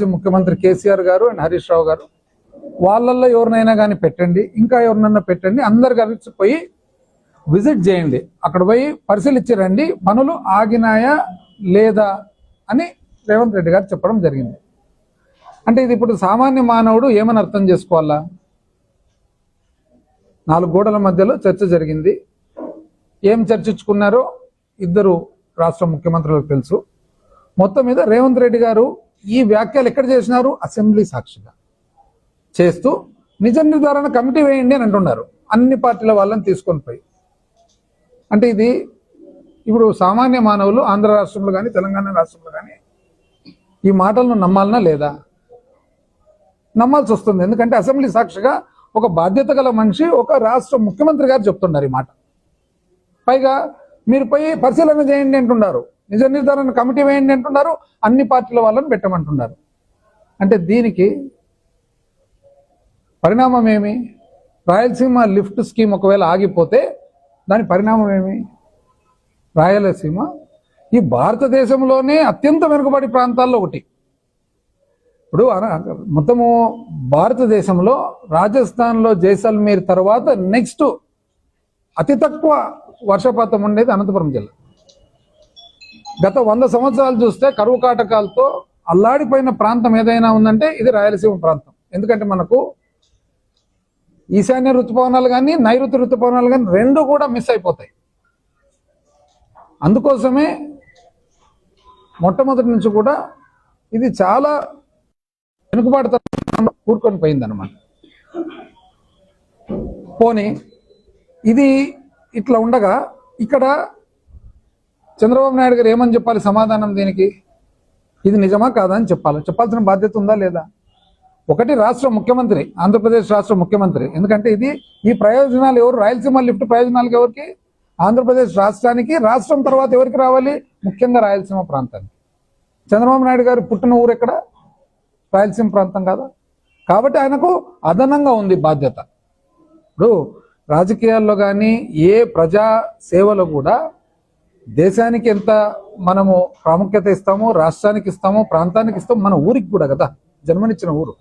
మాజీ ముఖ్యమంత్రి కేసీఆర్ గారు అండ్ హరీష్ రావు గారు వాళ్ళల్లో ఎవరినైనా కానీ పెట్టండి ఇంకా ఎవరినైనా పెట్టండి అందరు కలిసి పోయి విజిట్ చేయండి. అక్కడ పోయి పరిశీలించి రండి పనులు ఆగినాయా లేదా అని రేవంత్ రెడ్డి గారు చెప్పడం జరిగింది. అంటే ఇది ఇప్పుడు సామాన్య మానవుడు ఏమని అర్థం చేసుకోవాలా? నాలుగు గోడల మధ్యలో చర్చ జరిగింది. ఏం చర్చించుకున్నారో ఇద్దరు రాష్ట్ర ముఖ్యమంత్రులకు తెలుసు. మొత్తం మీద రేవంత్ రెడ్డి గారు ఈ వ్యాఖ్యలు ఎక్కడ చేసినారు? అసెంబ్లీ సాక్షిగా. చేస్తూ నిజ నిర్ధారణ కమిటీ వేయండి అని అంటున్నారు. అన్ని పార్టీల వాళ్ళని తీసుకొని పోయి. అంటే ఇది ఇప్పుడు సామాన్య మానవులు ఆంధ్ర రాష్ట్రంలో కానీ తెలంగాణ రాష్ట్రంలో కానీ ఈ మాటలను నమ్మాలనా లేదా? నమ్మాల్సి వస్తుంది. ఎందుకంటే అసెంబ్లీ సాక్షిగా ఒక బాధ్యత గల మనిషి ఒక రాష్ట్ర ముఖ్యమంత్రి గారు చెప్తున్నారు ఈ మాట. పైగా మీరు పోయి పరిశీలన చేయండి అంటున్నారు. నిజ నిర్ధారణ కమిటీ వేయండి అంటున్నారు? అన్ని పార్టీల వాళ్ళని పెట్టమంటున్నారు. అంటే దీనికి పరిణామం ఏమి? రాయలసీమ లిఫ్ట్ స్కీమ్ ఒకవేళ ఆగిపోతే దాని పరిణామం ఏమి? రాయలసీమ ఈ భారతదేశంలోనే అత్యంత వెనుకబడి ప్రాంతాల్లో ఒకటి. ఇప్పుడు అన- మొత్తము భారతదేశంలో రాజస్థాన్లో జైసల్మీర్ తర్వాత నెక్స్ట్ అతి తక్కువ వర్షపాతం ఉండేది అనంతపురం జిల్లా. గత వంద సంవత్సరాలు చూస్తే కరువు కాటకాలతో అల్లాడిపోయిన ప్రాంతం ఏదైనా ఉందంటే ఇది రాయలసీమ ప్రాంతం. ఎందుకంటే మనకు ఈశాన్య ఋతుపవనాలు కానీ నైరుతి ఋతుపవనాలు కానీ రెండు కూడా మిస్ అయిపోతాయి. అందుకోసమే మొట్టమొదటి నుంచి కూడా ఇది చాలా వెనుకబాటుతనం కూరుకొని పోయిందన్నమాట. పోనీ ఇది ఇట్లా ఉండగా ఇక్కడ చంద్రబాబు నాయుడు గారు ఏమని చెప్పాలి? సమాధానం దీనికి? ఇది నిజమా కాదా అని చెప్పాలి. చెప్పాల్సిన బాధ్యత ఉందా లేదా? ఒకటి రాష్ట్ర ముఖ్యమంత్రి ఆంధ్రప్రదేశ్ రాష్ట్ర ముఖ్యమంత్రి. ఎందుకంటే ఇది ఈ ప్రయోజనాలు ఎవరు? రాయలసీమ లిఫ్ట్ ప్రయోజనాలకు ఎవరికి? ఆంధ్రప్రదేశ్ రాష్ట్రానికి. రాష్ట్రం తర్వాత ఎవరికి రావాలి? ముఖ్యంగా రాయలసీమ ప్రాంతానికి. చంద్రబాబు నాయుడు గారు పుట్టిన ఊరు ఎక్కడ? రాయలసీమ ప్రాంతం కాదా? కాబట్టి ఆయనకు అదనంగా ఉంది బాధ్యత. ఇప్పుడు రాజకీయాల్లో కానీ ఏ ప్రజా సేవలో కూడా దేశానికి ఎంత మనము ప్రాముఖ్యత ఇస్తామో రాష్ట్రానికి ఇస్తామో ప్రాంతానికి ఇస్తామో మన ఊరికి కూడా కదా జన్మనిచ్చిన ఊరు.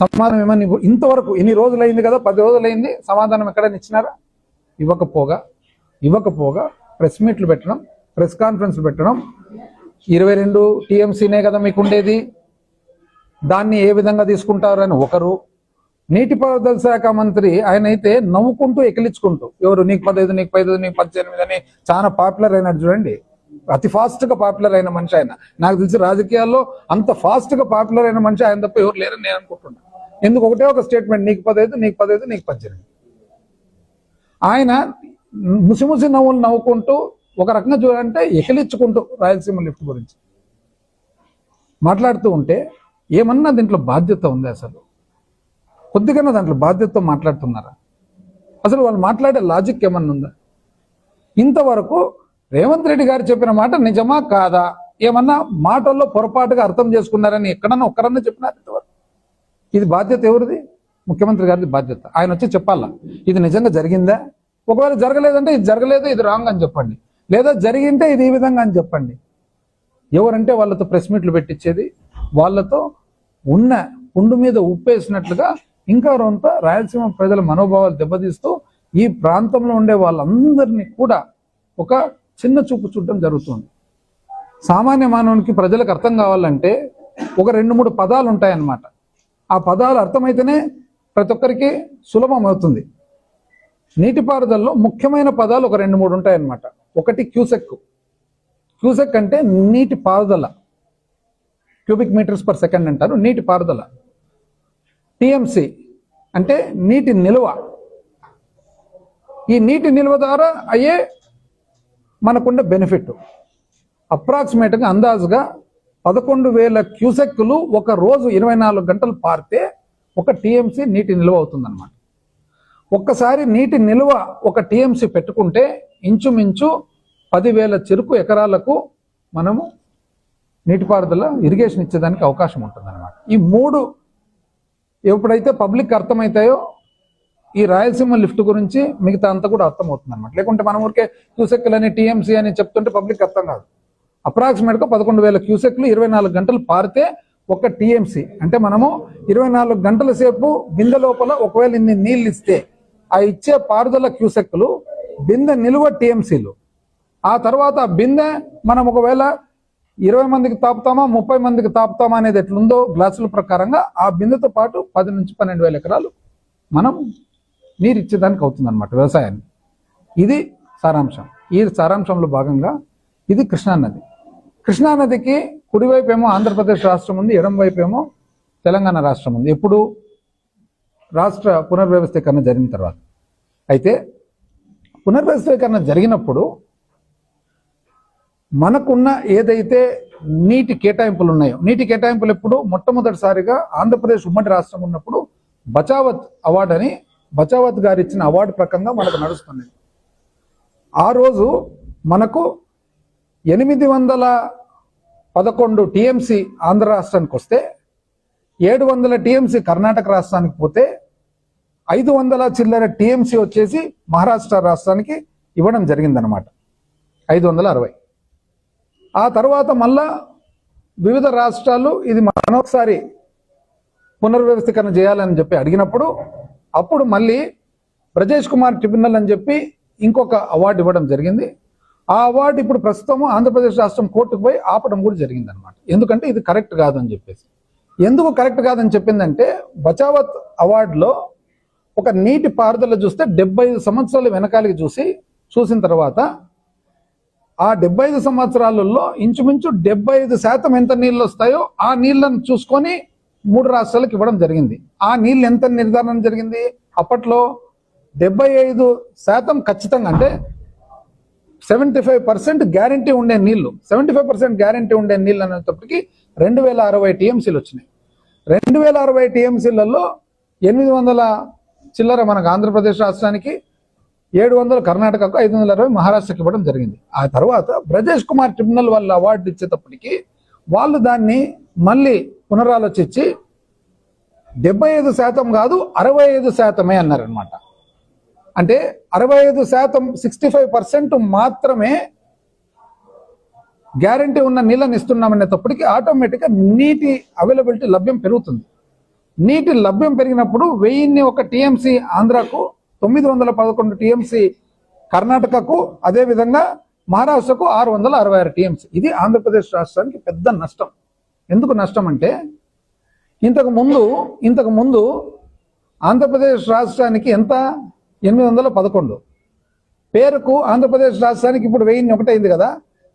సమాధానం ఏమని ఇంతవరకు ఎన్ని రోజులైంది కదా పది రోజులైంది సమాధానం ఎక్కడైనా ఇచ్చినారా? ఇవ్వకపోగా ఇవ్వకపోగా ప్రెస్ మీట్లు పెట్టడం ప్రెస్ కాన్ఫరెన్స్లు పెట్టడం ఇరవై రెండు టీఎంసీనే కదా మీకు ఉండేది. దాన్ని ఏ విధంగా తీసుకుంటారు అని ఒకరు నీటిపారుదల శాఖ మంత్రి ఆయన అయితే నవ్వుకుంటూ ఎకిలించుకుంటూ ఎవరు నీకు పదహైదు నీకు పదహైదు నీకు పద్దెనిమిది అని చాలా పాపులర్ అయినాడు చూడండి. అతి ఫాస్ట్గా పాపులర్ అయిన మనిషి ఆయన. నాకు తెలిసి రాజకీయాల్లో అంత ఫాస్ట్గా పాపులర్ అయిన మనిషి ఆయన తప్ప ఎవరు లేరని నేను అనుకుంటున్నా. ఎందుకు ఒకటే ఒక స్టేట్మెంట్ నీకు పదహైదు నీకు పదహైదు నీకు పద్దెనిమిది. ఆయన ముసిముసి నవ్వులు నవ్వుకుంటూ ఒక రకంగా చూడాలంటే ఎకిలించుకుంటూ రాయలసీమ లిఫ్ట్ గురించి మాట్లాడుతూ ఉంటే ఏమన్నా దీంట్లో బాధ్యత ఉంది అసలు? కొద్దిగానే దాంట్లో బాధ్యతతో మాట్లాడుతున్నారా? అసలు వాళ్ళు మాట్లాడే లాజిక్ ఏమన్నా ఉందా? ఇంతవరకు రేవంత్ రెడ్డి గారు చెప్పిన మాట నిజమా కాదా? ఏమన్నా మాటల్లో పొరపాటుగా అర్థం చేసుకున్నారని ఎక్కడన్నా ఒక్కరన్నా చెప్పినారు ఇంతవరకు? ఇది బాధ్యత ఎవరిది? ముఖ్యమంత్రి గారిది బాధ్యత. ఆయన వచ్చి చెప్పాలా? ఇది నిజంగా జరిగిందా? ఒకవేళ జరగలేదంటే ఇది జరగలేదు ఇది రాంగ్ అని చెప్పండి. లేదా జరిగింటే ఇది ఈ విధంగా అని చెప్పండి. ఎవరంటే వాళ్ళతో ప్రెస్ మీట్లు పెట్టించేది? వాళ్ళతో ఉన్న పుండు మీద ఉప్పేసినట్లుగా ఇంకా రొంత రాయలసీమ ప్రజల మనోభావాలు దెబ్బతీస్తూ ఈ ప్రాంతంలో ఉండే వాళ్ళందరినీ కూడా ఒక చిన్న చూపు చూడటం జరుగుతుంది. సామాన్య మానవునికి ప్రజలకు అర్థం కావాలంటే ఒక రెండు మూడు పదాలు ఉంటాయన్నమాట. ఆ పదాలు అర్థమైతేనే ప్రతి ఒక్కరికి సులభం అవుతుంది. నీటిపారుదలలో ముఖ్యమైన పదాలు ఒక రెండు మూడు ఉంటాయన్నమాట. ఒకటి క్యూసెక్. క్యూసెక్ అంటే నీటి పారుదల. క్యూబిక్ మీటర్స్ పర్ సెకండ్ అంటారు నీటి పారుదల. టిఎంసి అంటే నీటి నిల్వ. ఈ నీటి నిల్వ ద్వారా అయ్యే మనకుండే బెనిఫిట్ అప్రాక్సిమేట్గా అందాజుగా పదకొండు వేల క్యూసెక్కులు ఒక రోజు ఇరవై నాలుగు గంటలు పారితే ఒక టీఎంసీ నీటి నిల్వ అవుతుందన్నమాట. ఒక్కసారి నీటి నిల్వ ఒక టీఎంసీ పెట్టుకుంటే ఇంచుమించు పదివేల చెరుకు ఎకరాలకు మనము నీటిపారుదల ఇరిగేషన్ ఇచ్చేదానికి అవకాశం ఉంటుందన్నమాట. ఈ మూడు ఎప్పుడైతే పబ్లిక్ అర్థమవుతాయో ఈ రాయలసీమ లిఫ్ట్ గురించి మిగతా అంతా కూడా అర్థమవుతుంది అనమాట లేకుంటే మన ఊరికే క్యూసెక్కులని టీఎంసీ అని చెప్తుంటే పబ్లిక్ అర్థం కాదు. అప్రాక్సిమేట్గా పదకొండు వేల క్యూసెక్లు ఇరవై నాలుగు గంటలు పారితే ఒక టీఎంసీ. అంటే మనము ఇరవై నాలుగు గంటల సేపు బిందె లోపల ఒకవేళ ఇన్ని నీళ్ళు ఇస్తే ఆ ఇచ్చే పారుదల క్యూసెక్లు బిందె నిలువ టీఎంసీలు. ఆ తర్వాత బిందె మనం ఒకవేళ ఇరవై మందికి తాపుతామా ముప్పై మందికి తాపుతామా అనేది ఎట్లుందో గ్లాసుల ప్రకారంగా ఆ బిందుతో పాటు పది నుంచి పన్నెండు వేల ఎకరాలు మనం నీరు ఇచ్చేదానికి అవుతుందన్నమాట వ్యవసాయాన్ని. ఇది సారాంశం. ఈ సారాంశంలో భాగంగా ఇది కృష్ణానది కృష్ణానదికి కుడివైపు ఏమో ఆంధ్రప్రదేశ్ రాష్ట్రం ఉంది ఎడం వైపు ఏమో తెలంగాణ రాష్ట్రం ఉంది. ఎప్పుడు రాష్ట్ర పునర్వ్యవస్థీకరణ జరిగిన తర్వాత. అయితే పునర్వ్యవస్థీకరణ జరిగినప్పుడు మనకున్న ఏదైతే నీటి కేటాయింపులు ఉన్నాయో నీటి కేటాయింపులు ఎప్పుడు మొట్టమొదటిసారిగా ఆంధ్రప్రదేశ్ ఉమ్మడి రాష్ట్రం ఉన్నప్పుడు బచావత్ అవార్డు అని బచావత్ గారు ఇచ్చిన అవార్డు ప్రకంగా మనకు నడుస్తుంది ఆ రోజు మనకు ఎనిమిది వందల పదకొండు టీఎంసీ ఆంధ్ర రాష్ట్రానికి వస్తే ఏడు వందల టీఎంసీ కర్ణాటక రాష్ట్రానికి పోతే ఐదు వందల చిల్లర టీఎంసీ వచ్చేసి మహారాష్ట్ర రాష్ట్రానికి ఇవ్వడం జరిగిందనమాట ఐదు వందల అరవై. ఆ తర్వాత మళ్ళా వివిధ రాష్ట్రాలు ఇది మరొకసారి పునర్వ్యవస్థీకరణ చేయాలని చెప్పి అడిగినప్పుడు అప్పుడు మళ్ళీ బ్రజేష్ కుమార్ ట్రిబ్యునల్ అని చెప్పి ఇంకొక అవార్డు ఇవ్వడం జరిగింది. ఆ అవార్డు ఇప్పుడు ప్రస్తుతం ఆంధ్రప్రదేశ్ రాష్ట్రం కోర్టుకు పోయి ఆపడం కూడా జరిగింది అనమాట ఎందుకంటే ఇది కరెక్ట్ కాదని చెప్పేసి. ఎందుకు కరెక్ట్ కాదని చెప్పిందంటే బచావత్ అవార్డులో ఒక నీటి పారుదల చూస్తే డెబ్బై ఐదు సంవత్సరాలు వెనకాలకి చూసి చూసిన తర్వాత ఆ డెబ్బై ఐదు సంవత్సరాలలో ఇంచుమించు డెబ్బై ఐదు శాతం ఎంత నీళ్ళు వస్తాయో ఆ నీళ్ళను చూసుకొని మూడు రాష్ట్రాలకు ఇవ్వడం జరిగింది. ఆ నీళ్ళు ఎంత నిర్ధారణ జరిగింది? అప్పట్లో డెబ్బై ఐదు శాతం ఖచ్చితంగా అంటే సెవెంటీ ఫైవ్ పర్సెంట్ గ్యారంటీ ఉండే నీళ్ళు సెవెంటీ ఫైవ్ పర్సెంట్ గ్యారంటీ ఉండే నీళ్ళు అనేటప్పటికి రెండు వేల అరవై టీఎంసీలు వచ్చినాయి. రెండు వేల అరవై టీఎంసీలలో ఎనిమిది వందల చిల్లర మనకు ఆంధ్రప్రదేశ్ రాష్ట్రానికి ఏడు వందలు కర్ణాటకకు ఐదు వందల అరవై మహారాష్ట్రకి ఇవ్వడం జరిగింది. ఆ తర్వాత బ్రజేష్ కుమార్ ట్రిబ్యునల్ వాళ్ళు అవార్డు ఇచ్చేటప్పటికి వాళ్ళు దాన్ని మళ్ళీ పునరాలోచించి డెబ్బై ఐదు శాతం కాదు అరవై ఐదు శాతమే అన్నారనమాట అంటే అరవై ఐదు శాతం సిక్స్టీ ఫైవ్ పర్సెంట్ మాత్రమే గ్యారంటీ ఉన్న నీళ్ళని ఇస్తున్నామనేటప్పటికి ఆటోమేటిక్గా నీటి అవైలబిలిటీ లభ్యం పెరుగుతుంది. నీటి లభ్యం పెరిగినప్పుడు వెయ్యిన్ని ఒక టీఎంసీ ఆంధ్రాకు తొమ్మిది వందల పదకొండు టీఎంసీ కర్ణాటకకు అదేవిధంగా మహారాష్ట్రకు ఆరు వందల అరవై ఆరు టీఎంసీ. ఇది ఆంధ్రప్రదేశ్ రాష్ట్రానికి పెద్ద నష్టం. ఎందుకు నష్టం అంటే ఇంతకు ముందు ఇంతకు ముందు ఆంధ్రప్రదేశ్ రాష్ట్రానికి ఎంత? ఎనిమిది వందల పదకొండు. పేరుకు ఆంధ్రప్రదేశ్ రాష్ట్రానికి ఇప్పుడు వెయ్యి ఒకటైంది కదా.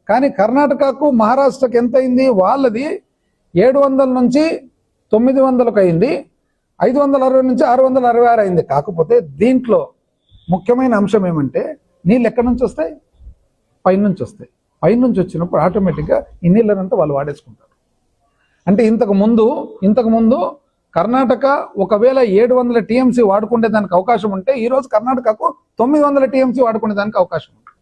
కానీ కర్ణాటకకు మహారాష్ట్రకు ఎంత అయింది వాళ్ళది ఏడు వందల నుంచి తొమ్మిది వందలకు అయింది. ఐదు వందల అరవై నుంచి ఆరు వందల అరవై ఆరు అయింది. కాకపోతే దీంట్లో ముఖ్యమైన అంశం ఏమంటే నీళ్ళు ఎక్కడి నుంచి వస్తాయి? పైనుంచి వస్తాయి. పైనుంచి వచ్చినప్పుడు ఆటోమేటిక్గా ఈ నీళ్ళనంతా వాళ్ళు వాడేసుకుంటారు. అంటే ఇంతకు ముందు ఇంతకు ముందు కర్ణాటక ఒకవేళ ఏడు వందల టీఎంసీ వాడుకునే దానికి అవకాశం ఉంటే ఈరోజు కర్ణాటకకు తొమ్మిది వందల టీఎంసీ వాడుకునే దానికి అవకాశం ఉంటుంది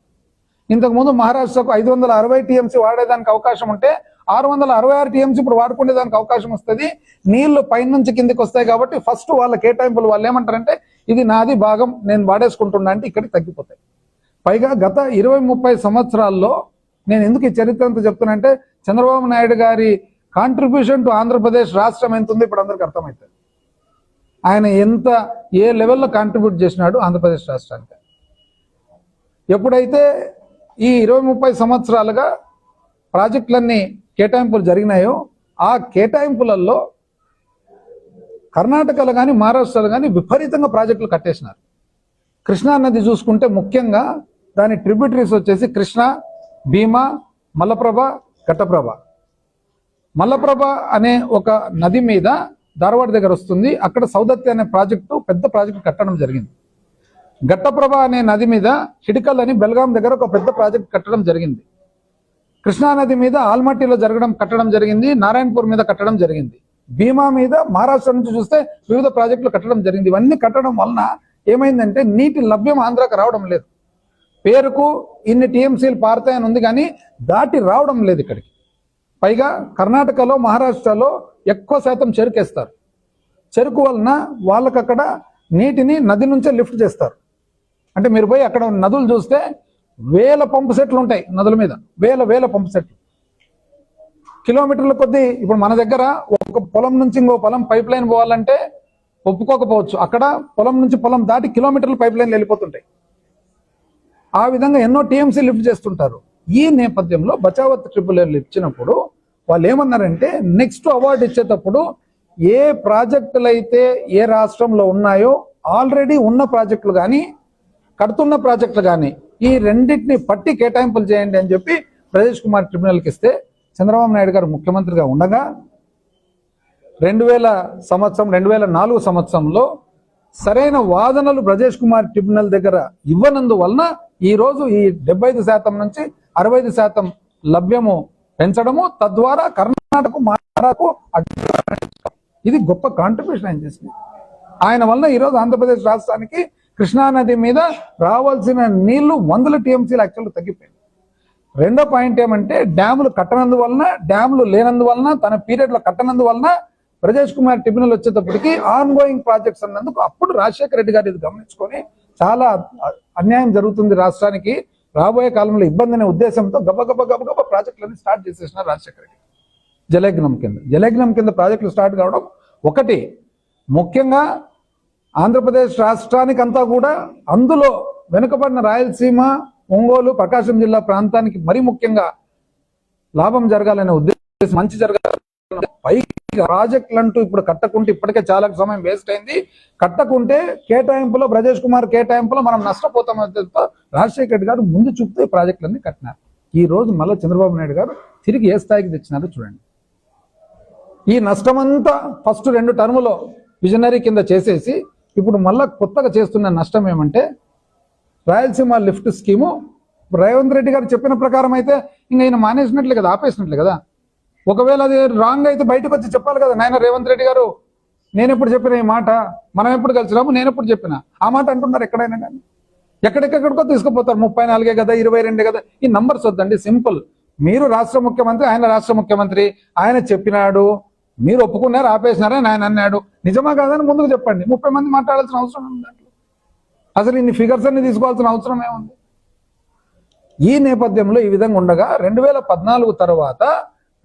ఇంతకుముందు మహారాష్ట్రకు ఐదు వందల అరవై టీఎంసీ వాడేదానికి అవకాశం ఉంటే ఆరు వందల అరవై ఆరు టీఎంసీ ఇప్పుడు వాడుకునే దానికి అవకాశం వస్తుంది. నీళ్ళు పైనుంచి కిందికి వస్తాయి కాబట్టి ఫస్ట్ వాళ్ళ కేటాయింపులు వాళ్ళు ఏమంటారంటే ఇది నాది భాగం నేను వాడేసుకుంటున్నా అంటే ఇక్కడికి తగ్గిపోతాయి. పైగా గత ఇరవై ముప్పై సంవత్సరాల్లో నేను ఎందుకు ఈ చరిత్ర అంతా చెప్తున్నానంటే చంద్రబాబు నాయుడు గారి కాంట్రిబ్యూషన్ టు ఆంధ్రప్రదేశ్ రాష్ట్రం ఎంత ఉంది ఇప్పుడు అందరికి అర్థమవుతుంది. ఆయన ఎంత ఏ లెవెల్లో కాంట్రిబ్యూట్ చేసినాడు ఆంధ్రప్రదేశ్ రాష్ట్రానికి. ఎప్పుడైతే ఈ ఇరవై ముప్పై సంవత్సరాలుగా ప్రాజెక్టులన్నీ కేటాయింపులు జరిగినాయో ఆ కేటాయింపులలో కర్ణాటకలో కానీ మహారాష్ట్రలో కానీ విపరీతంగా ప్రాజెక్టులు కట్టేసినారు. కృష్ణా నది చూసుకుంటే ముఖ్యంగా దాని ట్రిబ్యూటరీస్ వచ్చేసి కృష్ణ భీమా మల్లప్రభ ఘట్టప్రభ. మల్లప్రభ అనే ఒక నది మీద ధారవాడ దగ్గర వస్తుంది. అక్కడ సౌదత్తి అనే ప్రాజెక్టు పెద్ద ప్రాజెక్టు కట్టడం జరిగింది. ఘట్టప్రభ అనే నది మీద హిడికల్ అని బెల్గాం దగ్గర ఒక పెద్ద ప్రాజెక్ట్ కట్టడం జరిగింది. కృష్ణా నది మీద ఆల్మట్టిలో జరగడం కట్టడం జరిగింది. నారాయణపూర్ మీద కట్టడం జరిగింది. భీమా మీద మహారాష్ట్ర నుంచి చూస్తే వివిధ ప్రాజెక్టులు కట్టడం జరిగింది. ఇవన్నీ కట్టడం వలన ఏమైందంటే నీటి లభ్యం ఆంధ్రాకు రావడం లేదు. పేరుకు ఇన్ని టీఎంసీలు పారుతాయని ఉంది కానీ దాటి రావడం లేదు ఇక్కడికి. పైగా కర్ణాటకలో మహారాష్ట్రలో ఎక్కువ శాతం చెరుకేస్తారు. చెరుకు వలన వాళ్ళకక్కడ నీటిని నది నుంచే లిఫ్ట్ చేస్తారు. అంటే మీరు పోయి అక్కడ నదులు చూస్తే వేల పంపు సెట్లు ఉంటాయి నదుల మీద. వేల వేల పంపు సెట్లు. కిలోమీటర్ల కొద్దీ ఇప్పుడు మన దగ్గర ఒక పొలం నుంచి ఇంకో పొలం పైప్ లైన్ పోవాలంటే ఒప్పుకోకపోవచ్చు. అక్కడ పొలం నుంచి పొలం దాటి కిలోమీటర్లు పైప్ లైన్లు వెళ్ళిపోతుంటాయి. ఆ విధంగా ఎన్నో టీఎంసీ లిఫ్ట్ చేస్తుంటారు. ఈ నేపథ్యంలో బచావత్ ట్రిపుల్ ఎల్ ఇచ్చినప్పుడు వాళ్ళు ఏమన్నారంటే నెక్స్ట్ అవార్డు ఇచ్చేటప్పుడు ఏ ప్రాజెక్టులు అయితే ఏ రాష్ట్రంలో ఉన్నాయో ఆల్రెడీ ఉన్న ప్రాజెక్టులు కానీ కడుతున్న ప్రాజెక్టులు కానీ ఈ రెండింటిని పట్టి కేటాయింపులు చేయండి అని చెప్పి ప్రదేశ్ కుమార్ ట్రిబ్యునల్కి ఇస్తే చంద్రబాబు నాయుడు గారు ముఖ్యమంత్రిగా ఉండగా రెండు వేల సంవత్సరం రెండు వేల నాలుగు సంవత్సరంలో సరైన వాదనలు బ్రజేష్ కుమార్ ట్రిబ్యునల్ దగ్గర ఇవ్వనందువలన ఈ రోజు ఈ డెబ్బై ఐదు శాతం నుంచి అరవై ఐదు శాతం లభ్యము పెంచడము తద్వారా కర్ణాటక మహారాకు ఇది గొప్ప కాంట్రిబ్యూషన్ ఆయన చేసింది. ఆయన వలన ఈరోజు ఆంధ్రప్రదేశ్ రాష్ట్రానికి కృష్ణానది మీద రావాల్సిన నీళ్ళు వందల టీఎంసీలు యాక్చువల్గా తగ్గిపోయింది రెండో పాయింట్ ఏమంటే డ్యాములు కట్టనందువలన డ్యాములు లేనందువలన తన పీరియడ్లో కట్టనందువలన ప్రజేష్ కుమార్ ట్రిబ్యునల్ వచ్చేటప్పటికి ఆన్ గోయింగ్ ప్రాజెక్ట్స్ అన్నందుకు అప్పుడు రాజశేఖర రెడ్డి గారు ఇది గమనించుకొని చాలా అన్యాయం జరుగుతుంది రాష్ట్రానికి. రాబోయే కాలంలో ఇబ్బంది అనే ఉద్దేశంతో గబగబ గబగబ ప్రాజెక్టులన్నీ స్టార్ట్ చేసేసినారు రాజశేఖర రెడ్డి. జలయజ్ఞం కింద జలయజ్ఞం కింద ప్రాజెక్టులు స్టార్ట్ కావడం ఒకటి. ముఖ్యంగా ఆంధ్రప్రదేశ్ రాష్ట్రానికి అంతా కూడా అందులో వెనుకబడిన రాయలసీమ ఒంగోలు ప్రకాశం జిల్లా ప్రాంతానికి మరి ముఖ్యంగా లాభం జరగాలనే ఉద్దేశం మంచి జరగాలి పైకి ప్రాజెక్టులు అంటూ ఇప్పుడు కట్టకుంటే ఇప్పటికే చాలా సమయం వేస్ట్ అయింది. కట్టకుంటే కేటాయింపులో బ్రజేష్ కుమార్ కేటాయింపులో మనం నష్టపోతామని తెలుపుతూ రాజశేఖర రెడ్డి గారు ముందు చూపుతూ ఈ ప్రాజెక్టులన్నీ కట్టినారు. ఈ రోజు మళ్ళీ చంద్రబాబు నాయుడు గారు తిరిగి ఏ స్థాయికి తెచ్చినారో చూడండి. ఈ నష్టమంతా ఫస్ట్ రెండు టర్ములో విజనరీ కింద చేసేసి ఇప్పుడు మళ్ళా కొత్తగా చేస్తున్న నష్టం ఏమంటే రాయలసీమ లిఫ్ట్ స్కీము. రేవంత్ రెడ్డి గారు చెప్పిన ప్రకారం అయితే ఇంకా ఆయన మానేసినట్లే కదా ఆపేసినట్లే కదా? ఒకవేళ అది రాంగ్ అయితే బయటకు వచ్చి చెప్పాలి కదా నాయన రేవంత్ రెడ్డి గారు? నేను ఎప్పుడు చెప్పిన ఈ మాట? మనం ఎప్పుడు కలిసినాము? నేను ఎప్పుడు చెప్పిన? ఆ మాట అంటున్నారు ఎక్కడైనా కానీ. ఎక్కడెక్కడికో తీసుకుపోతారు. ముప్పై నాలుగే కదా ఇరవై రెండే కదా. ఈ నంబర్స్ వద్దండి సింపుల్. మీరు రాష్ట్ర ముఖ్యమంత్రి ఆయన రాష్ట్ర ముఖ్యమంత్రి ఆయన చెప్పినాడు. మీరు ఒప్పుకున్నారు ఆపేసినారని ఆయన అన్నాడు. నిజమా కాదని ముందుకు చెప్పండి. ముప్పై మంది మాట్లాడాల్సిన అవసరం ఉంది అసలు ఇన్ని ఫిగర్స్ అన్ని తీసుకోవాల్సిన అవసరం ఏముంది? ఈ నేపథ్యంలో ఈ విధంగా ఉండగా రెండు వేల పద్నాలుగు తర్వాత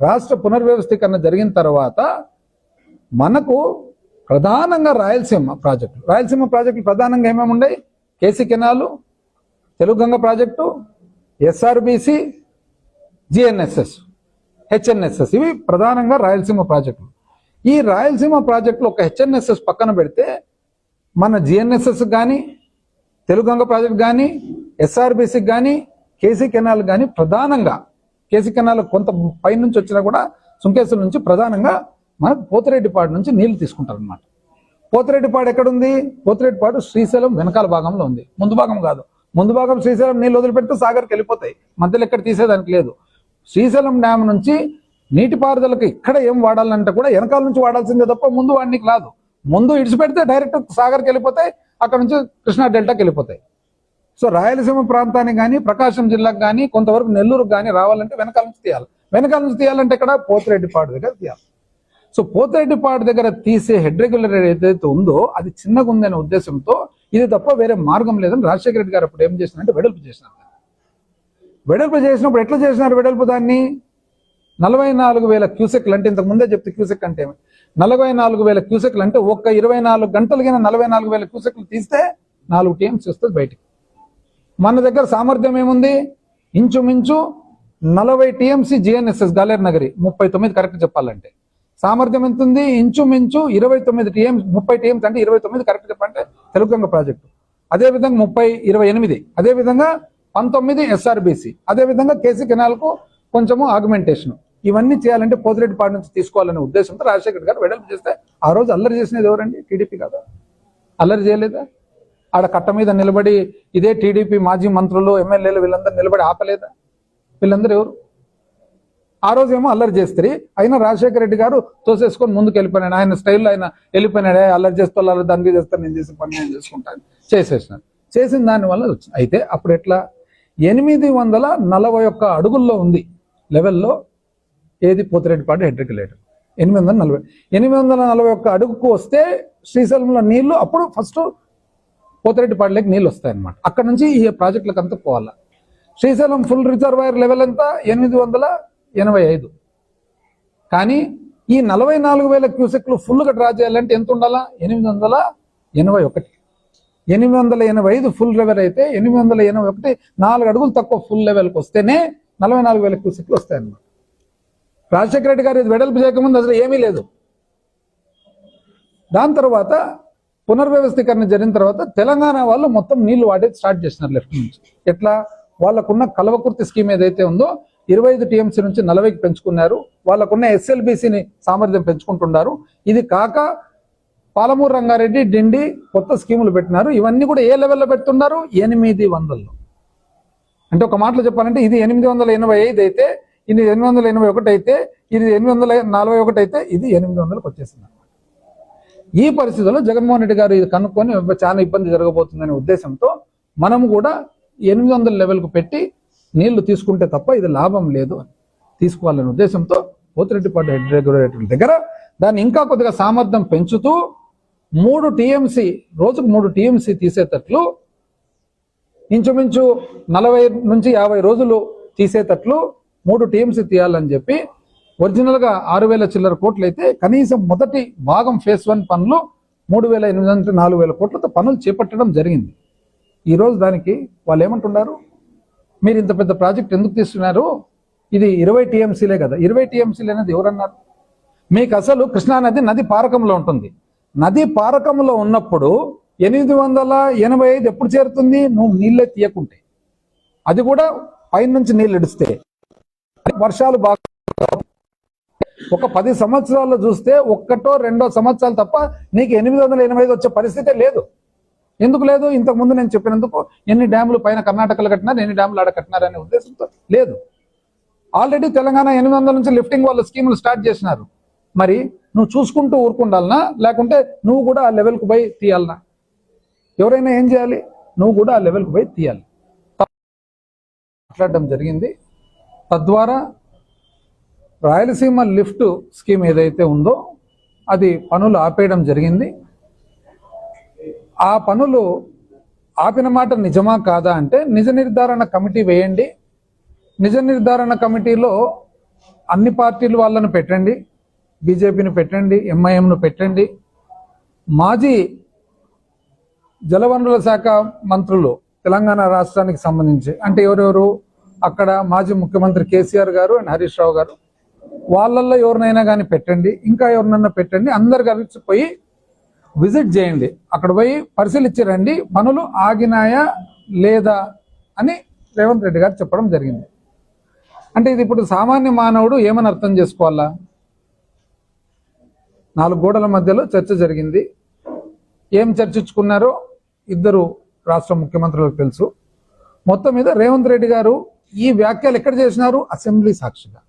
రాష్ట్ర పునర్వ్యవస్థీకరణ జరిగిన తర్వాత మనకు ప్రధానంగా రాయలసీమ ప్రాజెక్టు. రాయలసీమ ప్రాజెక్టులు ప్రధానంగా ఏమేమి ఉన్నాయి? KC canal Telugu Ganga project SRBC GNSS. HNSS. ఇవి ప్రధానంగా రాయలసీమ ప్రాజెక్టులు. ఈ రాయలసీమ ప్రాజెక్టులు ఒక హెచ్ఎన్ఎస్ఎస్ పక్కన పెడితే మన జిఎన్ఎస్ఎస్ కానీ తెలుగంగ ప్రాజెక్ట్ కానీ ఎస్ఆర్బిసికి కానీ కేసీ కెనాల్ కానీ ప్రధానంగా కేసీ కెనాల్ కొంత పైనుంచి వచ్చినా కూడా సుంకేశ్వర నుంచి ప్రధానంగా మనకు పోతిరెడ్డిపాడు నుంచి నీళ్ళు తీసుకుంటారు అనమాట పోతిరెడ్డిపాడు ఎక్కడుంది? పోతిరెడ్డిపాడు శ్రీశైలం వెనకాల భాగంలో ఉంది. ముందు భాగం కాదు. ముందు భాగం శ్రీశైలం నీళ్ళు వదిలిపెడితే సాగర్కి వెళ్ళిపోతాయి. మధ్యలో ఎక్కడ తీసేదానికి లేదు. శ్రీశైలం డ్యామ్ నుంచి నీటిపారుదలకు ఇక్కడ ఏం వాడాలంటే కూడా వెనకాల నుంచి వాడాల్సిందే తప్ప ముందు వాడికి రాదు. ముందు ఇడిచిపెడితే డైరెక్ట్ సాగర్కి వెళ్ళిపోతాయి అక్కడ నుంచి కృష్ణా డెల్టాకి వెళ్ళిపోతాయి. సో రాయలసీమ ప్రాంతానికి కానీ ప్రకాశం జిల్లాకు కానీ కొంతవరకు నెల్లూరుకు కానీ రావాలంటే వెనకాల నుంచి తీయాలి. వెనకాల నుంచి తీయాలంటే ఇక్కడ పోతిరెడ్డిపాడు దగ్గర తీయాలి. సో పోతిరెడ్డిపాడు దగ్గర తీసే హెడ్ రెగ్యులర్ ఏదైతే ఉందో అది చిన్నగా ఉందనే ఉద్దేశంతో ఇది తప్ప వేరే మార్గం లేదని రాజశేఖర రెడ్డి గారు అప్పుడు ఏం చేసినారంటే వెడల్పు చేసినారు వెడల్పు చేసినప్పుడు ఎట్లా చేసినారు వెడల్పు దాన్ని? నలభై నాలుగు వేల క్యూసెక్లు అంటే ఇంతకు ముందే చెప్తే క్యూసెక్ అంటే నలభై నాలుగు వేల క్యూసెక్లు అంటే ఒక్క ఇరవై నాలుగు గంటలకి నలభై నాలుగు వేల క్యూసెక్లు తీస్తే నాలుగు టీఎంసీ వస్తుంది బయటికి. మన దగ్గర సామర్థ్యం ఏముంది? ఇంచుమించు నలభై టీఎంసీ జిఎన్ఎస్ఎస్ గాలేరు నగరి ముప్పై తొమ్మిది కరెక్ట్ చెప్పాలంటే. సామర్థ్యం ఎంత ఉంది ఇంచుమించు ఇరవై తొమ్మిది టీఎం ముప్పై టీఎంస్ అంటే ఇరవై తొమ్మిది కరెక్ట్ చెప్పాలంటే తెలుగంగ ప్రాజెక్టు. అదే విధంగా ముప్పై ఇరవై ఎనిమిది అదే విధంగా పంతొమ్మిది ఎస్ఆర్బిసి. అదే విధంగా కేసీ కెనాల్కు కొంచెము ఆగ్మెంటేషన్. ఇవన్నీ చేయాలంటే పోతిరెడ్డిపాడు నుంచి తీసుకోవాలనే ఉద్దేశంతో రాజశేఖర్ గారు వెడల్పు చేస్తే ఆ రోజు అల్లరి చేసినది ఎవరండి? టీడీపీ కదా? అల్లరి చేయలేదా? ఆడ కట్ట మీద నిలబడి ఇదే టీడీపీ మాజీ మంత్రులు ఎమ్మెల్యేలు వీళ్ళందరూ నిలబడి ఆపలేదా? వీళ్ళందరూ ఎవరు? ఆ రోజు ఏమో అల్లరి చేస్తారు. అయినా రాజశేఖర రెడ్డి గారు తోసేసుకొని ముందుకు వెళ్ళిపోయినాడు ఆయన స్టైల్లో ఆయన వెళ్ళిపోయినాడే. అల్లరి చేస్తూ అల్లరి దానికి చేస్తాను నేను చేసే పని నేను చేసుకుంటాను. చేసేసిన చేసిన దాని వల్ల వచ్చింది. అయితే అప్పుడు ఎట్లా? ఎనిమిది వందల నలభై ఒక్క అడుగుల్లో ఉంది లెవెల్లో ఏది పోతిరెడ్డిపాటి హెడ్ ఎనిమిది వందల నలభై ఎనిమిది వందల నలభై ఒక్క అడుగుకు వస్తే శ్రీశైలంలో నీళ్ళు అప్పుడు ఫస్ట్ పోతిరెడ్డిపాడులోకి నీళ్ళు వస్తాయి అన్నమాట అక్కడ నుంచి ఈ ప్రాజెక్టులకు అంతా పోవాలా. శ్రీశైలం ఫుల్ రిజర్వాయర్ లెవెల్ ఎంత? ఎనిమిది వందల ఎనభై ఐదు. కానీ ఈ నలభై నాలుగు వేల క్యూసెక్లు ఫుల్గా డ్రా చేయాలంటే ఎంత ఉండాలా? ఎనిమిది వందల ఎనభై ఒకటి. ఎనిమిది వందల ఎనభై ఐదు ఫుల్ లెవెల్ అయితే ఎనిమిది వందల ఎనభై ఒకటి నాలుగు అడుగులు తక్కువ ఫుల్ లెవెల్కి వస్తేనే నలభై నాలుగు వేల క్యూసెక్లు వస్తాయన్నమాట. రాజశేఖర రెడ్డి గారు ఇది వెడల్పు చేయకముందు అసలు ఏమీ లేదు. దాని తర్వాత పునర్వ్యవస్థీకరణ జరిగిన తర్వాత తెలంగాణ వాళ్ళు మొత్తం నీళ్ళు వాడేది స్టార్ట్ చేసినారు లెఫ్ట్ నుంచి. ఎట్లా? వాళ్ళకున్న కలవకుర్తి స్కీమ్ ఏదైతే ఉందో ఇరవై ఐదు టీఎంసీ నుంచి నలభైకి పెంచుకున్నారు. వాళ్ళకున్న ఎస్ఎల్బిసిని సామర్థ్యం పెంచుకుంటున్నారు. ఇది కాక పాలమూరు రంగారెడ్డి డిండి కొత్త స్కీములు పెట్టినారు. ఇవన్నీ కూడా ఏ లెవెల్లో పెడుతున్నారు? ఎనిమిది వందల్లో. అంటే ఒక మాటలో చెప్పాలంటే ఇది ఎనిమిది వందల ఎనభై ఐదు అయితే ఇది ఎనిమిది వందల ఎనభై ఒకటి అయితే ఇది ఎనిమిది వందల నలభై ఒకటి అయితే ఇది ఎనిమిది వందలకు వచ్చేసింది ఈ పరిస్థితుల్లో జగన్మోహన్ రెడ్డి గారు ఇది కనుక్కొని చాలా ఇబ్బంది జరగబోతుందనే ఉద్దేశంతో మనం కూడా ఎనిమిది వందల లెవెల్కు పెట్టి నీళ్ళు తీసుకుంటే తప్ప ఇది లాభం లేదు అని తీసుకోవాలనే ఉద్దేశంతో పోతిరెడ్డిపాటి హెడ్ రెగ్యులేటర్ దగ్గర దాన్ని ఇంకా కొద్దిగా సామర్థ్యం పెంచుతూ మూడు టీఎంసీ రోజుకు మూడు టీఎంసీ తీసేటట్లు ఇంచుమించు నలభై నుంచి యాభై రోజులు తీసేటట్లు మూడు టీఎంసీ తీయాలని చెప్పి ఒరిజినల్గా ఆరు వేల చిల్లర కోట్లు అయితే కనీసం మొదటి భాగం ఫేస్ వన్ పనులు మూడు వేల ఎనిమిది వందల నాలుగు వేల కోట్లతో పనులు చేపట్టడం జరిగింది. ఈరోజు దానికి వాళ్ళు ఏమంటున్నారు? మీరు ఇంత పెద్ద ప్రాజెక్ట్ ఎందుకు తీస్తున్నారు? ఇది ఇరవై టీఎంసీలే కదా. ఇరవై టీఎంసీలు అనేది ఎవరన్నారు? మీకు అసలు కృష్ణానది నది పారకంలో ఉంటుంది. నది పారకంలో ఉన్నప్పుడు ఎనిమిది వందల ఎనభై ఐదు ఎప్పుడు చేరుతుంది? నువ్వు నీళ్ళే తీయకుంటే. అది కూడా పైనుంచి నీళ్ళు ఇడిస్తే. వర్షాలు బాగా ఒక పది సంవత్సరాల్లో చూస్తే ఒక్కటో రెండో సంవత్సరాలు తప్ప నీకు ఎనిమిది వందల ఎనభై ఐదు వచ్చే పరిస్థితే లేదు. ఎందుకు లేదు? ఇంతకుముందు నేను చెప్పినందుకు ఎన్ని డ్యాములు పైన కర్ణాటకలో కట్టినారు ఎన్ని డ్యాములు ఆడ కట్టినారు అనే ఉద్దేశంతో లేదు. ఆల్రెడీ తెలంగాణ ఎనిమిది వందల నుంచి లిఫ్టింగ్ వాళ్ళు స్కీములు స్టార్ట్ చేసినారు. మరి నువ్వు చూసుకుంటూ ఊరుకుండాలనా? లేకుంటే నువ్వు కూడా ఆ లెవెల్కు పోయి తీయాలనా? ఎవరైనా ఏం చేయాలి? నువ్వు కూడా ఆ లెవెల్కు పోయి తీయాలి. మాట్లాడడం జరిగింది. తద్వారా రాయలసీమ లిఫ్ట్ స్కీమ్ ఏదైతే ఉందో అది పనులు ఆపేయడం జరిగింది. ఆ పనులు ఆపిన మాట నిజమా కాదా అంటే నిజ నిర్ధారణ కమిటీ వేయండి. నిజ నిర్ధారణ కమిటీలో అన్ని పార్టీలు వాళ్ళను పెట్టండి. బీజేపీని పెట్టండి ఎంఐఎంను పెట్టండి. మాజీ జలవనరుల శాఖ మంత్రులు తెలంగాణ రాష్ట్రానికి సంబంధించి అంటే ఎవరెవరు? అక్కడ మాజీ ముఖ్యమంత్రి కేసీఆర్ గారు అండ్ హరీష్ రావు గారు. వాళ్ళల్లో ఎవరినైనా కానీ పెట్టండి ఇంకా ఎవరినైనా పెట్టండి అందరు కలిసి పోయి విజిట్ చేయండి. అక్కడ పోయి పరిశీలించి రండి పనులు ఆగినాయా లేదా అని రేవంత్ రెడ్డి గారు చెప్పడం జరిగింది. అంటే ఇది ఇప్పుడు సామాన్య మానవుడు ఏమని అర్థం చేసుకోవాలా? నాలుగు గోడల మధ్యలో చర్చ జరిగింది. ఏం చర్చించుకున్నారో ఇద్దరు రాష్ట్ర ముఖ్యమంత్రులకు తెలుసు. మొత్తం మీద రేవంత్ రెడ్డి గారు ఈ వ్యాఖ్యలు ఎక్కడ చేసినారు? అసెంబ్లీ సాక్షిగా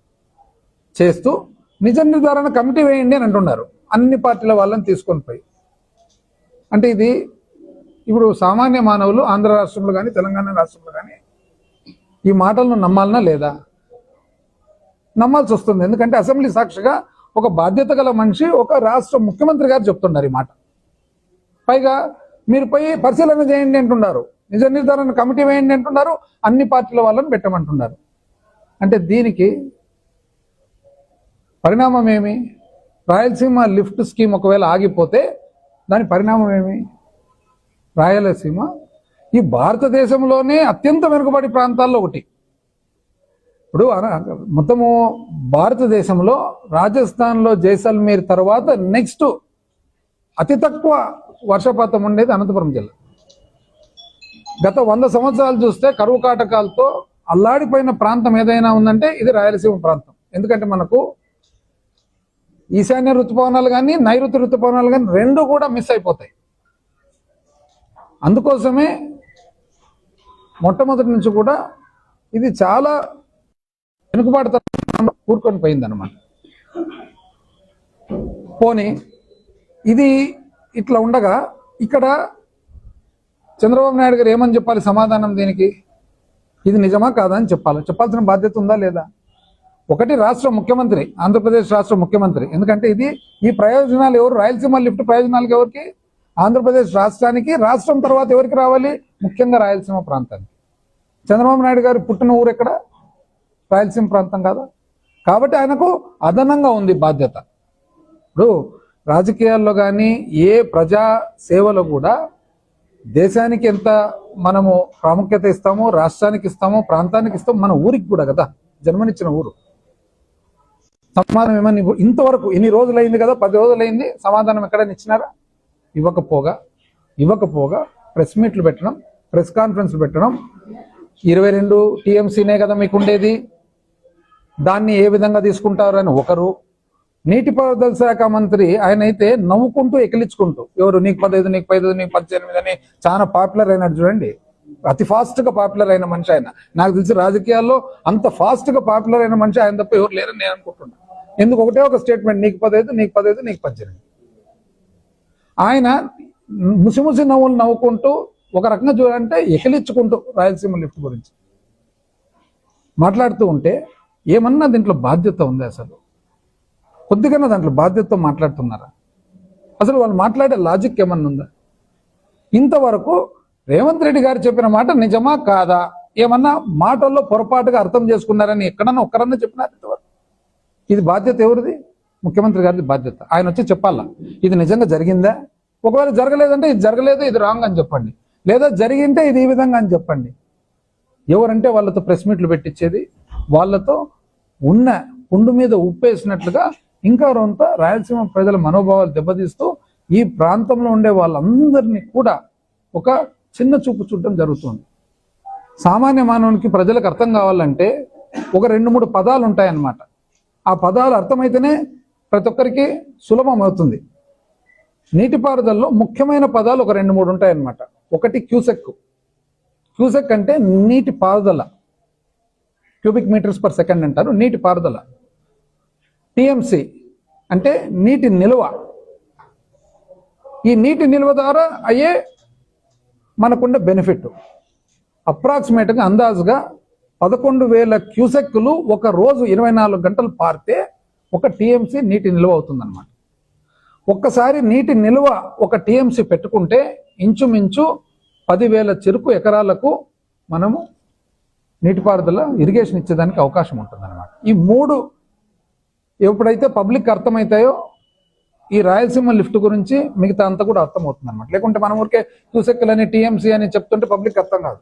చేస్తూ నిజ నిర్ధారణ కమిటీ వేయండి అని అంటున్నారు. అన్ని పార్టీల వాళ్ళని తీసుకొని పోయి. అంటే ఇది ఇప్పుడు సామాన్య మానవులు ఆంధ్ర రాష్ట్రంలో కానీ తెలంగాణ రాష్ట్రంలో కానీ ఈ మాటలను నమ్మాలనా లేదా? నమ్మాల్సి వస్తుంది. ఎందుకంటే అసెంబ్లీ సాక్షిగా ఒక బాధ్యత గల మనిషి ఒక రాష్ట్ర ముఖ్యమంత్రి గారు చెప్తున్నారు ఈ మాట. పైగా మీరు పోయి పరిశీలన చేయండి అంటున్నారు. నిజ నిర్ధారణ కమిటీ వేయండి అంటున్నారు. అన్ని పార్టీల వాళ్ళని పెట్టమంటున్నారు. అంటే దీనికి పరిణామం ఏమి? రాయలసీమ లిఫ్ట్ స్కీమ్ ఒకవేళ ఆగిపోతే దాని పరిణామం ఏమి? రాయలసీమ ఈ భారతదేశంలోనే అత్యంత వెనుకబడి ప్రాంతాల్లో ఒకటి. ఇప్పుడు మొత్తము భారతదేశంలో రాజస్థాన్లో జైసల్మీర్ తర్వాత నెక్స్ట్ అతి తక్కువ వర్షపాతం ఉండేది అనంతపురం జిల్లా. గత వంద సంవత్సరాలు చూస్తే కరువు కాటకాలతో అల్లాడిపోయిన ప్రాంతం ఏదైనా ఉందంటే ఇది రాయలసీమ ప్రాంతం. ఎందుకంటే మనకు ఈశాన్య ఋతుపవనాలు కానీ నైరుతి ఋతుపవనాలు కానీ రెండు కూడా మిస్ అయిపోతాయి. అందుకోసమే మొట్టమొదటి నుంచి కూడా ఇది చాలా వెనుకబాటుతనం కూరుకొని పోయిందనమాట పోని పోనీ ఇది ఇట్లా ఉండగా ఇక్కడ చంద్రబాబు నాయుడు గారు ఏమని చెప్పాలి? సమాధానం దీనికి? ఇది నిజమా కాదా అని చెప్పాలి. చెప్పాల్సిన బాధ్యత ఉందా లేదా? ఒకటి రాష్ట్ర ముఖ్యమంత్రి ఆంధ్రప్రదేశ్ రాష్ట్ర ముఖ్యమంత్రి. ఎందుకంటే ఇది ఈ ప్రయోజనాలు ఎవరు? రాయలసీమ లిఫ్ట్ ప్రయోజనాలకు ఎవరికి? ఆంధ్రప్రదేశ్ రాష్ట్రానికి రాష్ట్రం తర్వాత ఎవరికి రావాలి? ముఖ్యంగా రాయలసీమ ప్రాంతానికి. చంద్రబాబు నాయుడు గారు పుట్టిన ఊరు ఎక్కడ? రాయలసీమ ప్రాంతం కాదా? కాబట్టి ఆయనకు అదనంగా ఉంది బాధ్యత. ఇప్పుడు రాజకీయాల్లో కానీ ఏ ప్రజా సేవలో కూడా దేశానికి ఎంత మనము ప్రాముఖ్యత ఇస్తామో రాష్ట్రానికి ఇస్తామో ప్రాంతానికి ఇస్తామో మన ఊరికి కూడా కదా జన్మనిచ్చిన ఊరు. సమాధానం ఏమని ఇంతవరకు ఎన్ని రోజులైంది కదా పది రోజులైంది సమాధానం ఎక్కడైనా ఇచ్చినారా? ఇవ్వకపోగా ఇవ్వకపోగా ప్రెస్ మీట్లు పెట్టడం ప్రెస్ కాన్ఫరెన్స్లు పెట్టడం ఇరవై రెండు టీఎంసీనే కదా మీకు ఉండేది దాన్ని ఏ విధంగా తీసుకుంటారు అని ఒకరు నీటిపారుదల శాఖ మంత్రి ఆయన అయితే నవ్వుకుంటూ ఎకిలించుకుంటూ ఎవరు నీకు పదహైదు నీకు పదహైదు నీకు పద్దెనిమిది అని చాలా పాపులర్ అయినాడు చూడండి. అతి ఫాస్ట్గా పాపులర్ అయిన మనిషి ఆయన. నాకు తెలిసి రాజకీయాల్లో అంత ఫాస్ట్గా పాపులర్ అయిన మనిషి ఆయన తప్ప ఎవరు లేరని నేను అనుకుంటున్నా. ఎందుకు ఒకటే ఒక స్టేట్మెంట్ నీకు పదహైదు నీకు పదహైదు నీకు పద్దెనిమిది. ఆయన ముసిముసి నవ్వులు నవ్వుకుంటూ ఒక రకంగా చూడాలంటే ఎకిలించుకుంటూ రాయలసీమ లిఫ్ట్ గురించి మాట్లాడుతూ ఉంటే ఏమన్నా దీంట్లో బాధ్యత ఉంది అసలు? కొద్దిగా దాంట్లో బాధ్యతతో మాట్లాడుతున్నారా? అసలు వాళ్ళు మాట్లాడే లాజిక్ ఏమన్నా ఉందా? ఇంతవరకు రేవంత్ రెడ్డి గారు చెప్పిన మాట నిజమా కాదా? ఏమన్నా మాటల్లో పొరపాటుగా అర్థం చేసుకున్నారని ఎక్కడన్నా ఒక్కరన్నా చెప్పినారు ఇంతవరకు? ఇది బాధ్యత ఎవరిది? ముఖ్యమంత్రి గారిది బాధ్యత. ఆయన వచ్చి చెప్పాలా? ఇది నిజంగా జరిగిందా? ఒకవేళ జరగలేదంటే ఇది జరగలేదు ఇది రాంగ్ అని చెప్పండి. లేదా జరిగింటే ఇది ఈ విధంగా అని చెప్పండి. ఎవరంటే వాళ్ళతో ప్రెస్ మీట్లు పెట్టించేది? వాళ్ళతో ఉన్న పుండు మీద ఉప్పేసినట్లుగా ఇంకా రొంత రాయలసీమ ప్రజల మనోభావాలు దెబ్బతీస్తూ ఈ ప్రాంతంలో ఉండే వాళ్ళందరినీ కూడా ఒక చిన్న చూపు చూడటం జరుగుతుంది. సామాన్య మానవునికి ప్రజలకు అర్థం కావాలంటే ఒక రెండు మూడు పదాలు ఉంటాయన్నమాట. ఆ పదాలు అర్థమైతేనే ప్రతి ఒక్కరికి సులభం అవుతుంది. నీటిపారుదలలో ముఖ్యమైన పదాలు ఒక రెండు మూడు ఉంటాయన్నమాట. ఒకటి క్యూసెక్ క్యూసెక్ అంటే నీటి పారుదల. క్యూబిక్ మీటర్స్ పర్ సెకండ్ అంటారు నీటి పారుదల. టిఎంసి అంటే నీటి నిల్వ. ఈ నీటి నిల్వ ద్వారా అయ్యే మనకుండే బెనిఫిట్. అప్రాక్సిమేట్గా అందాజుగా పదకొండు వేల క్యూసెక్కులు ఒక రోజు ఇరవై నాలుగు గంటలు పారితే ఒక టీఎంసీ నీటి నిల్వ అవుతుందన్నమాట. ఒక్కసారి నీటి నిల్వ ఒక టీఎంసీ పెట్టుకుంటే ఇంచుమించు పదివేల చెరుకు ఎకరాలకు మనము నీటిపారుదల ఇరిగేషన్ ఇచ్చేదానికి అవకాశం ఉంటుందన్నమాట. ఈ మూడు ఎప్పుడైతే పబ్లిక్ అర్థమవుతాయో ఈ రాయలసీమ లిఫ్ట్ గురించి మిగతా అంతా కూడా అర్థమవుతుంది అనమాట లేకుంటే మనం ఊరికే క్యూసెక్లు అని టీఎంసీ అని చెప్తుంటే పబ్లిక్ అర్థం కాదు.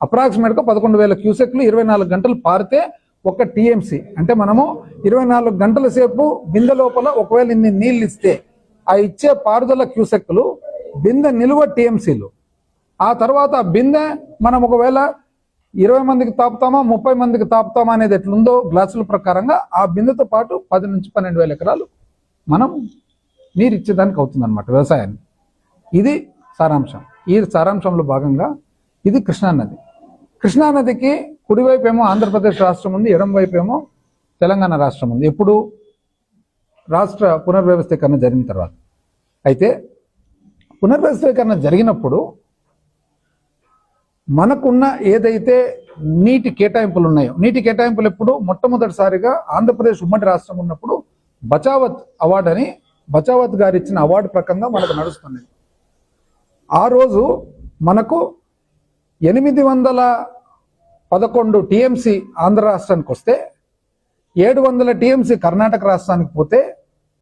అప్రాక్సిమేట్గా పదకొండు వేల క్యూసెక్లు ఇరవై నాలుగు గంటలు పారితే ఒక టీఎంసీ. అంటే మనము ఇరవై నాలుగు గంటల సేపు బిందె లోపల ఒకవేళ ఇన్ని నీళ్ళు ఇస్తే ఆ ఇచ్చే పారుదల క్యూసెక్లు బిందె నిలువ టీఎంసీలు. ఆ తర్వాత ఆ బిందె మనం ఒకవేళ ఇరవై మందికి తాపుతామా ముప్పై మందికి తాపుతామా అనేది ఎట్లుందో గ్లాసుల ప్రకారంగా ఆ బిందెతో పాటు పది నుంచి పన్నెండు వేల ఎకరాలు మనం నీరు ఇచ్చేదానికి అవుతుందన్నమాట వ్యవసాయాన్ని. ఇది సారాంశం. ఈ సారాంశంలో భాగంగా ఇది కృష్ణానది కృష్ణానదికి కుడివైపు ఏమో ఆంధ్రప్రదేశ్ రాష్ట్రం ఉంది ఎడం వైపు ఏమో తెలంగాణ రాష్ట్రం ఉంది. ఎప్పుడు? రాష్ట్ర పునర్వ్యవస్థీకరణ జరిగిన తర్వాత. అయితే పునర్వ్యవస్థీకరణ జరిగినప్పుడు మనకున్న ఏదైతే నీటి కేటాయింపులు ఉన్నాయో నీటి కేటాయింపులు ఎప్పుడు మొట్టమొదటిసారిగా ఆంధ్రప్రదేశ్ ఉమ్మడి రాష్ట్రం ఉన్నప్పుడు బచావత్ అవార్డు అని బచావత్ గారు ఇచ్చిన అవార్డు ప్రకంగా మనకు నడుస్తుంది ఆ రోజు మనకు ఎనిమిది వందల పదకొండు టీఎంసీ ఆంధ్ర రాష్ట్రానికి వస్తే ఏడు వందల టీఎంసీ కర్ణాటక రాష్ట్రానికి పోతే